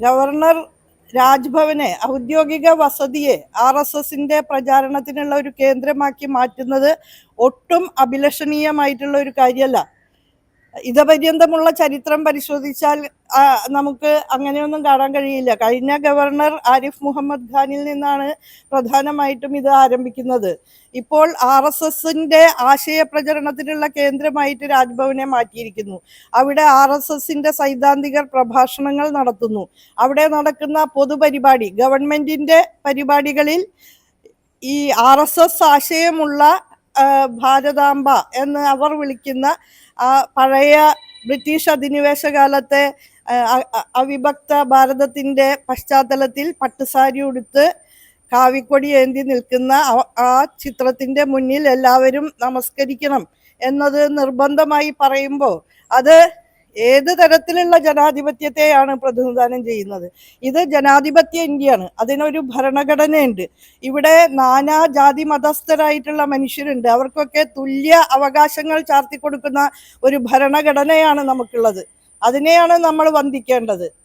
Governor രാജ്ഭവനെ ഔദ്യോഗിക വസതിയെ R S എസിന്റെ പ്രചാരണത്തിനുള്ള ഒരു കേന്ദ്രമാക്കി മാറ്റുന്നത് ഒട്ടും അഭിലഷണീയമായിട്ടുള്ള ഒരു കാര്യമല്ല. ഇതപര്യന്തമുള്ള ചരിത്രം പരിശോധിച്ചാൽ നമുക്ക് അങ്ങനെയൊന്നും കാണാൻ കഴിയില്ല. കഴിഞ്ഞ ഗവർണർ ആരിഫ് മുഹമ്മദ് ഖാനിൽ നിന്നാണ് പ്രധാനമായിട്ടും ഇത് ആരംഭിക്കുന്നത്. ഇപ്പോൾ ആർ എസ് എസിന്റെ ആശയ പ്രചരണത്തിനുള്ള കേന്ദ്രമായിട്ട് രാജ്ഭവനെ മാറ്റിയിരിക്കുന്നു. അവിടെ ആർ എസ് എസിന്റെ സൈദ്ധാന്തികർ പ്രഭാഷണങ്ങൾ നടത്തുന്നു. അവിടെ നടക്കുന്ന പൊതുപരിപാടി ഗവൺമെന്റിന്റെ പരിപാടികളിൽ ഈ ആർ എസ് എസ് ആശയമുള്ള ഭാരതാംബ എന്ന് അവർ വിളിക്കുന്ന ആ പഴയ ബ്രിട്ടീഷ് അധിനിവേശ കാലത്തെ അവിഭക്ത ഭാരതത്തിന്റെ പശ്ചാത്തലത്തിൽ പട്ടുസാരി ഉടുത്ത് കാവിക്കൊടി ഏന്തി നിൽക്കുന്ന ആ- ചിത്രത്തിന്റെ മുന്നിൽ എല്ലാവരും നമസ്കരിക്കണം എന്നത് നിർബന്ധമായി പറയുമ്പോൾ അത് ഏത് തരത്തിലുള്ള ജനാധിപത്യത്തെയാണ് പ്രതിനിധാനം ചെയ്യുന്നത്? ഇത് ജനാധിപത്യ ഇന്ത്യയാണ്. അതിനൊരു ഭരണഘടനയുണ്ട്. ഇവിടെ നാനാ ജാതി മതസ്ഥരായിട്ടുള്ള മനുഷ്യരുണ്ട്. അവർക്കൊക്കെ തുല്യ അവകാശങ്ങൾ ചാർത്തി കൊടുക്കുന്ന ഒരു ഭരണഘടനയാണ് നമുക്കുള്ളത്. അതിനെയാണ് നമ്മൾ വന്ദിക്കേണ്ടത്.